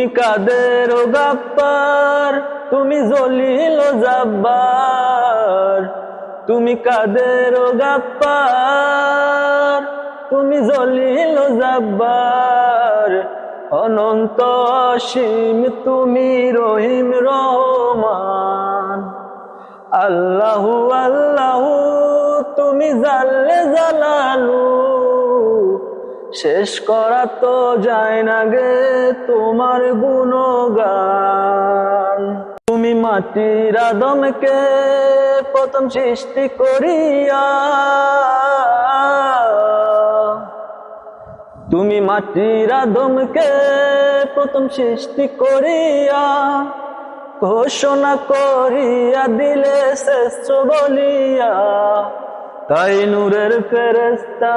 তুমি কাদের গাপ্পার? তুমি জলিল জাব্বার। তুমি কাদের ও গাপ্পার? তুমি জলিল ও জাব্বার। অনন্ত অসীম তুমি রহিম রহমান। আল্লাহু আল্লাহু, তুমি জাল্লে জালালু শেষ করা তো যায় না গে তোমার গুণগান। তুমি মাটির আদমকে প্রথম সৃষ্টি করিয়া তুমি মাটির আদমকে প্রথম সৃষ্টি করিয়া ঘোষণা করিয়া দিলে শ্রেষ্ঠ বলিয়া, তাই নূরের ফেরেস্তা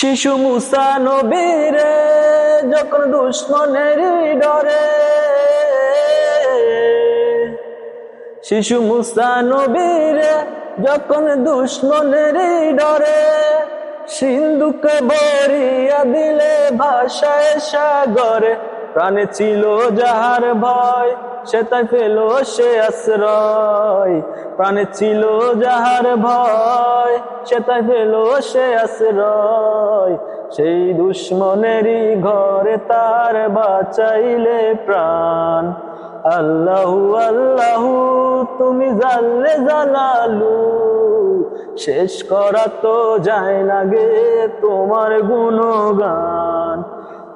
শিশু মুসা নবীরে যখন দুশ্মনের ডরে। শিশু মুসা নবীরে যখন দুশ্মনের ডরে, সিন্ধুকে বরিয়া দিলে ভাষায় সাগরে প্রাণে ছিল যাহার ভয়, সে তাই পেল সে আশ্রয়। প্রাণে ছিল যাহার ভয়, সে তাই পেল সে আশ্রয়। সেই দুশ্মনেরই ঘরে তার বাঁচাইলে প্রাণ। আল্লাহু আল্লাহু, তুমি জানলে জালালু। শেষ করা তো যায় না গে তোমার গুণগান।